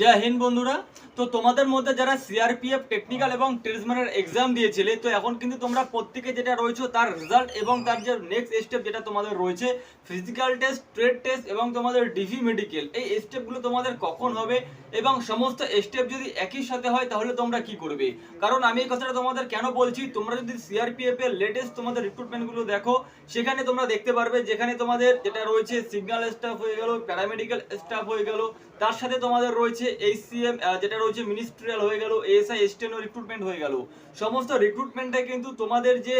জয় হিন্দ বন্ধুরা। তো তোমাদের মধ্যে যারা সিআরপিএফ টেকনিক্যাল এবং ট্রেডসম্যানের এক্সাম দিয়েছিলে, তো এখন কিন্তু তোমরা প্রত্যেকে যেটা রয়েছে তার রেজাল্ট এবং তার যে নেক্সট স্টেপ যেটা তোমাদের রয়েছে ফিজিক্যাল টেস্ট ট্রেড টেস্ট এবং তোমাদের ডিভি মেডিকেল এই স্টেপগুলো তোমাদের কখন হবে এবং সমস্ত স্টেপ যদি একই সাথে হয় তাহলে তোমরা কি করবে? কারণ আমি এই কথাটা তোমাদের কেন বলছি? তোমরা যদি সিআরপিএফ এর লেটেস্ট তোমাদের রিক্রুটমেন্টগুলো দেখো, সেখানে তোমরা দেখতে পারবে যেখানে তোমাদের যেটা রয়েছে সিগন্যাল স্টাফ হয়ে গেল প্যারামেডিক্যাল স্টাফ হয়ে গেল, তার সাথে তোমাদের রয়েছে এইচসিএম যেটা রয়েছে মিনিস্ট্রিয়াল হয়ে গেল এএসআই এসটেনো রিক্রুটমেন্ট হয়ে গেল। সমস্ত রিক্রুটমেন্টে কিন্তু তোমাদের যে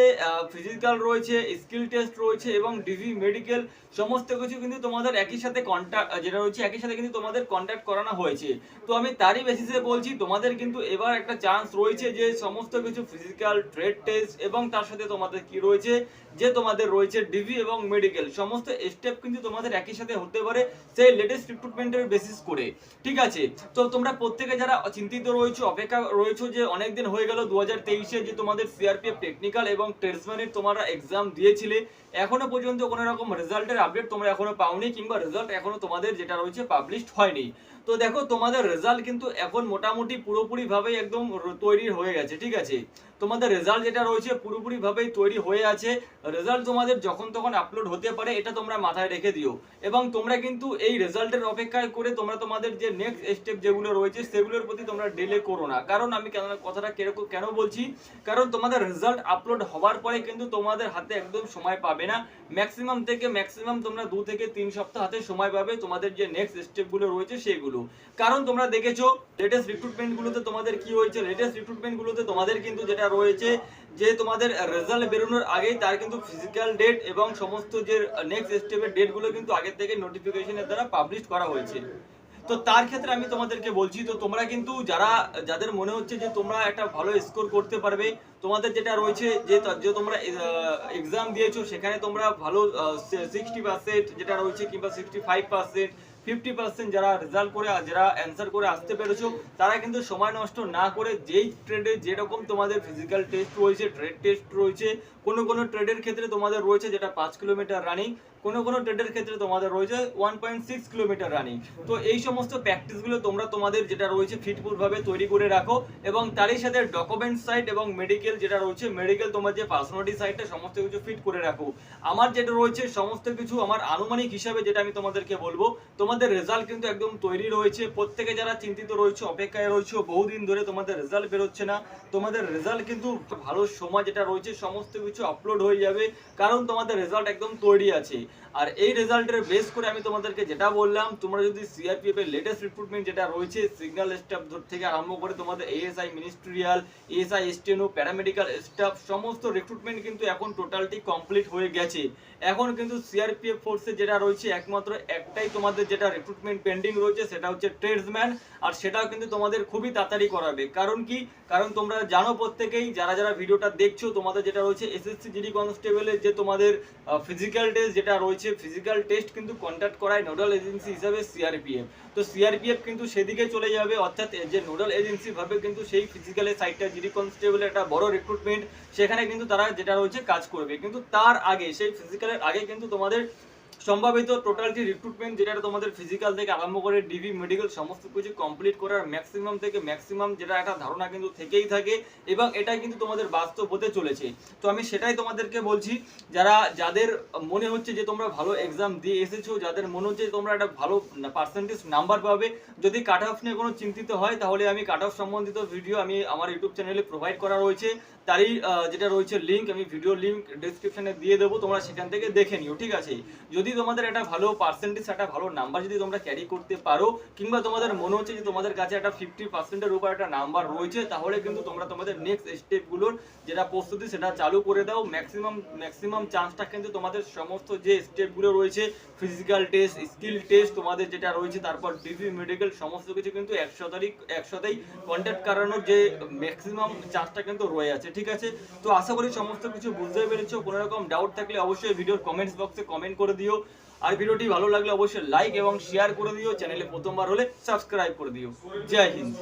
ফিজিক্যাল রয়েছে স্কিল টেস্ট রয়েছে এবং ডিভি মেডিকেল সমস্ত কিছু কিন্তু তোমাদের একই সাথে কন্ট্যাক্ট যেটা রয়েছে, একই সাথে কিন্তু তোমাদের কন্ট্যাক্ট করানো হয়েছে। তো আমি তারই বেসিসে বলছি, তোমাদের কিন্তু এবার একটা চান্স রয়েছে যে, সমস্ত কিছু ফিজিক্যাল ট্রেড টেস্ট এবং তার সাথে তোমাদের কি রয়েছে, যে তোমাদের রয়েছে ডিভি এবং মেডিকেল সমস্ত স্টেপ কিন্তু তোমাদের একই সাথে হতে পারে, সেই লেটেস্ট রিক্রুটমেন্টের বেসিস করে। ঠিক আছে? তো তোমরা প্রত্যেকে যারা চিন্তিত রয়েছো, অপেক্ষা রয়েছে যে অনেক দিন হয়ে গেল দু হাজার যে তোমাদের সিআরপিএফ টেকনিক্যাল এবং ট্রেডসম্যানের তোমরা এক্সাম দিয়েছিলে, এখনও পর্যন্ত কোনো রকম রেজাল্টের আপডেট তোমরা এখনও পাওনি কিংবা রেজাল্ট এখনও তোমাদের যেটা রয়েছে পাবলিশড হয়নি। তো দেখো, তোমাদের রেজাল্ট কিন্তু এখন মোটামুটি পুরোপুরি ভাবে একদম তৈরি হয়ে গেছে, ঠিক আছে? তোমাদের রেজাল্ট যেটা রয়েছে পুরোপুরি ভাবেই তৈরি হয়ে আছে। রেজাল্ট তোমাদের যখন তখন আপলোড হতে পারে, এটা তোমরা মাথায় রেখে দিও। এবং তোমরা কিন্তু এই রেজাল্টের অপেক্ষায় করে তোমরা তোমাদের যে নেক্সট স্টেপ যেগুলো রয়েছে সেগুলোর প্রতি তোমরা ডিলে করো না। কারণ আমি কেন কথাটা কীরকম কেন বলছি? কারণ তোমাদের রেজাল্ট আপলোড হওয়ার পরে কিন্তু তোমাদের হাতে একদম সময় পাবে না। ম্যাক্সিমাম থেকে ম্যাক্সিমাম তোমরা দু থেকে তিন সপ্তাহ হাতে সময় পাবে তোমাদের যে নেক্সট স্টেপগুলো রয়েছে সেগুলো। কারণ তোমরা দেখেছ লেটেস্ট রিক্রুটমেন্ট গুলোতে তোমাদের কি হয়েছে? লেটেস্ট রিক্রুটমেন্ট গুলোতে তোমাদের কিন্তু যেটা রয়েছে, যে তোমাদের রেজাল্ট বেরোনোর আগেই তার কিন্তু ফিজিক্যাল ডেট এবং সমস্ত যে নেক্সট স্টেপের ডেটগুলো কিন্তু আগের থেকে নোটিফিকেশনের দ্বারা পাবলিশ করা হয়েছে। তো তার ক্ষেত্রে আমি তোমাদেরকে বলছি, তো তোমরা কিন্তু যারা, যাদের মনে হচ্ছে যে তোমরা একটা ভালো স্কোর করতে পারবে, তোমাদের যেটা রয়েছে যে যে তোমরা এক্সাম দিয়েছ, সেখানে তোমরা ভালো সিক্সটি পার্সেন্ট যেটা রয়েছে কিংবা sixty five percent fifty percent যারা রেজাল্ট করে যারা অ্যান্সার করে আসতে পেরেছ, তারা কিন্তু সময় নষ্ট না করে যেই ট্রেডে যেরকম তোমাদের ফিজিক্যাল টেস্ট রয়েছে ট্রেড টেস্ট রয়েছে, কোনো কোনো ট্রেডের ক্ষেত্রে তোমাদের রয়েছে যেটা পাঁচ কিলোমিটার রানিং কোনো কোনো ট্রেডের ক্ষেত্রে তোমাদের রয়েছে one point six kilometre running তো এই সমস্ত প্র্যাকটিসগুলো তোমরা তোমাদের যেটা রয়েছে ফিটফুট ভাবে তৈরি করে রাখো এবং তারই সাথে ডকুমেন্ট সাইট এবং মেডিকেল যেটা রয়েছে মেডিকেল তোমার যে পার্সোনালিটি সাইটটা সমস্ত কিছু ফিট করে রাখো। আমার যেটা রয়েছে, সমস্ত কিছু আমার আনুমানিক হিসাবে যেটা আমি তোমাদেরকে বলব তোমাদের রেজাল্ট কিন্তু একদম তৈরি রয়েছে। প্রত্যেকে যারা চিন্তিত রয়েছে, অপেক্ষায় রয়েছে, বহুদিন ধরে তোমাদের রেজাল্ট বেরোচ্ছে না। তোমাদের রেজাল্ট কিন্তু ভালো সময় যেটা রয়েছে, সমস্ত কিছু আপলোড হয়ে যাবে, কারণ তোমাদের রেজাল্ট একদম তৈরি আছে। আর এই রেজাল্টের বেস করে আমি তোমাদেরকে যেটা বললাম, তোমরা যদি সিআরপিএফ এর লেটেস্ট রিক্রুটমেন্ট যেটা রয়েছে সিগন্যাল স্টাফ থেকে আরম্ভ করে তোমাদের ASI ministerial ASI steno paramedical staff সমস্ত রিক্রুটমেন্ট কিন্তু এখন টোটালটি কমপ্লিট হয়ে গেছে। এখন কিন্তু সিআরপিএফ ফোর্সে যেটা রয়েছে, একমাত্র একটাই তোমাদের যেটা রিক্রুটমেন্ট পেন্ডিং রয়েছে সেটা হচ্ছে ট্রেডসম্যান আর সেটাও কিন্তু তোমাদের খুবই তাড়াতাড়ি করাবে। কারণ কি? কারণ তোমরা জানো প্রত্যেকেই, যারা যারা ভিডিওটা দেখছ, তোমাদের যেটা রয়েছে এসএসসি জিডি কনস্টেবলের যে তোমাদের ফিজিক্যাল টেস্ট যেটা রয়েছে ফিজিক্যাল টেস্ট কিন্তু কন্ট্যাক্ট করায় নোডাল এজেন্সি হিসাবে সিআরপিএফ তো সিআরপিএফ কিন্তু সেদিকে চলে যাবে, অর্থাৎ যে নোডাল এজেন্সি ভাবে কিন্তু সেই ফিজিক্যালের সাইটটা জিডি কনস্টেবলের একটা বড় রিক্রুটমেন্ট সেখানে কিন্তু তারা যেটা রয়েছে কাজ করবে। কিন্তু তার আগে, সেই ফিজিক্যালের আগে কিন্তু তোমাদের সম্ভাবিত টোটাল যে রিক্রুটমেন্ট যেটা তোমাদের ফিজিক্যাল থেকে আরম্ভ করে ডিভি মেডিকেল সমস্ত কিছু কমপ্লিট করার ম্যাক্সিমাম থেকে ম্যাক্সিমাম যেটা একটা ধারণা কিন্তু থেকেই থাকে এবং এটা কিন্তু তোমাদের বাস্তব হতে চলেছে। তো আমি সেটাই তোমাদেরকে বলছি, যারা, যাদের মনে হচ্ছে যে তোমরা ভালো এক্সাম দিয়ে এসেছ, যাদের মনে হচ্ছে তোমরা একটা ভালো পার্সেন্টেজ নাম্বার পাবে, যদি কাট অফ নিয়ে কোনো চিন্তিত হয়, তাহলে আমি কাট অফ সম্বন্ধিত ভিডিও আমি আমার ইউটিউব চ্যানেলে প্রোভাইড করা রয়েছে। তারই যেটা রয়েছে লিঙ্ক আমি ভিডিও লিঙ্ক ডেসক্রিপশনে দিয়ে দেবো, তোমরা সেখান থেকে দেখে নিও, ঠিক আছে? যদি তোমাদের একটা ভালো পার্সেন্টেজ একটা ভালো নাম্বার যদি তোমরা ক্যারি করতে পারো, কিংবা তোমাদের মনে হচ্ছে যে তোমাদের কাছে একটা ফিফটি পার্সেন্টের উপর একটা নাম্বার রয়েছে, তাহলে কিন্তু তোমরা তোমাদের নেক্সট স্টেপগুলোর যেটা প্রস্তুতি, সেটা চালু করে দাও। ম্যাক্সিমাম ম্যাক্সিমাম চান্সটা কিন্তু তোমাদের সমস্ত যে স্টেপগুলো রয়েছে ফিজিক্যাল টেস্ট স্কিল টেস্ট তোমাদের যেটা রয়েছে, তারপর ডিভি মেডিকেল সমস্ত কিছু কিন্তু একশোতারই একসাথেই কন্ট্যাক্ট করানোর যে ম্যাক্সিমাম চান্সটা কিন্তু রয়ে আছে, ঠিক আছে? তো আশা করি সমস্ত কিছু বুঝতে পেরেছ। কোনো রকম ডাউট থাকলে অবশ্যই ভিডিওর কমেন্টস বক্সে কমেন্ট করে দিও। আর ভিডিওটি ভালো লাগলে অবশ্যই লাইক এবং শেয়ার করে দিও। চ্যানেলে প্রথমবার হলে সাবস্ক্রাইব করে দিও। জয় হিন্দ।